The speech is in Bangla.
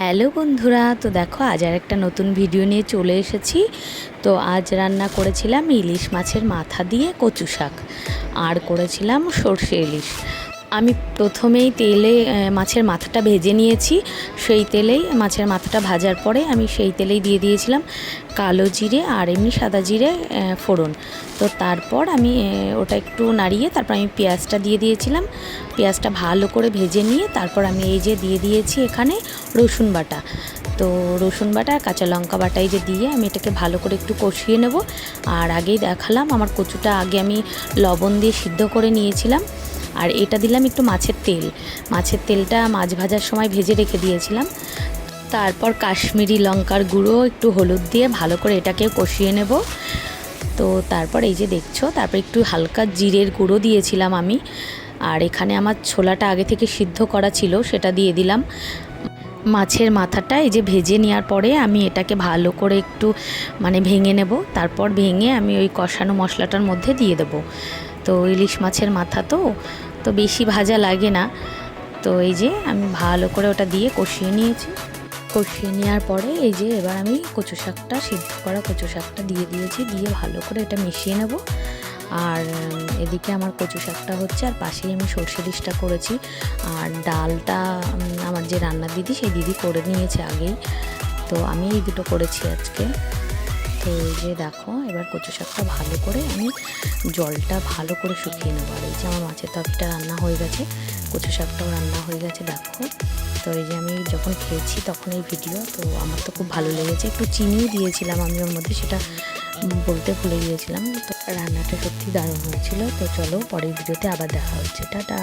হ্যালো বন্ধুরা, তো দেখো আজ আর একটা নতুন ভিডিও নিয়ে চলে এসেছি। তো আজ রান্না করেছিলাম ইলিশ মাছের মাথা দিয়ে কচু শাক, আর করেছিলাম সর্ষে ইলিশ। আমি প্রথমেই তেলে মাছের মাথাটা ভেজে নিয়েছি। সেই তেলেই মাছের মাথাটা ভাজার পরে আমি সেই তেলেই দিয়ে দিয়েছিলাম কালো জিরে আর এমনি সাদা জিরে ফোড়ন। তো তারপর আমি ওটা একটু নাড়িয়ে তারপর আমি পেঁয়াজটা দিয়ে দিয়েছিলাম। পেঁয়াজটা ভালো করে ভেজে নিয়ে তারপর আমি এই যে দিয়ে দিয়েছি এখানে রসুন বাটা। তো রসুন বাটা, কাঁচা লঙ্কা বাটাই যে দিয়ে আমি এটাকে ভালো করে একটু কষিয়ে নেব। আর আগেই দেখালাম, আমার কচুটা আগে আমি লবণ দিয়ে সিদ্ধ করে নিয়েছিলাম। আর এটা দিলাম একটু মাছের তেল। মাছের তেলটা মাছ ভাজার সময় ভেজে রেখে দিয়েছিলাম। তারপর কাশ্মীরি লঙ্কার গুঁড়ো, একটু হলুদ দিয়ে ভালো করে এটাকে কষিয়ে নেব। তো তারপর এই যে দেখছ, তারপর একটু হালকা জিরের গুঁড়ো দিয়েছিলাম আমি। আর এখানে আমার ছোলাটা আগে থেকে সিদ্ধ করা ছিল, সেটা দিয়ে দিলাম। মাছের মাথাটা এই যে ভেজে নেওয়ার পরে আমি এটাকে ভালো করে একটু মানে ভেঙে নেব। তারপর ভেঙে আমি ওই কষানো মশলাটার মধ্যে দিয়ে দেবো। তো ইলিশ মাছের মাথা তো তো বেশি ভাজা লাগে না। তো এই যে আমি ভালো করে ওটা দিয়ে কষিয়ে নিয়েছি। কষিয়ে নেওয়ার পরে এই যে এবার আমি কচু শাকটা, সিদ্ধ করা কচু শাকটা দিয়ে দিয়েছি, দিয়ে ভালো করে এটা মিশিয়ে নেব। আর এদিকে আমার কচু শাকটা হচ্ছে, আর পাশেই আমি সর্ষে ইলিশটা করেছি। আর ডালটা আমার যে রান্নার দিদি, সেই দিদি করে নিয়েছে আগেই। তো আমি এই দুটো করেছি আজকে। এই যে দেখো, এবার কচু শাকটা ভালো করে আমি জলটা ভালো করে শুকিয়ে নেব। আর এই যে আমার মাছের তরকারিটা রান্না হয়ে গেছে, কচু শাকটাও রান্না হয়ে গেছে, দেখো। তো এই যে আমি যখন খেয়েছি তখন এই ভিডিও, তো আমার তো খুব ভালো লেগেছে। একটু চিনিও দিয়েছিলাম আমি ওর মধ্যে, সেটা বলতে ভুলে গিয়েছিলাম। তো রান্নাটা সত্যি দারুণ হয়েছিল। তো চলো পরের ভিডিওতে আবার দেখা হচ্ছে। টাটা!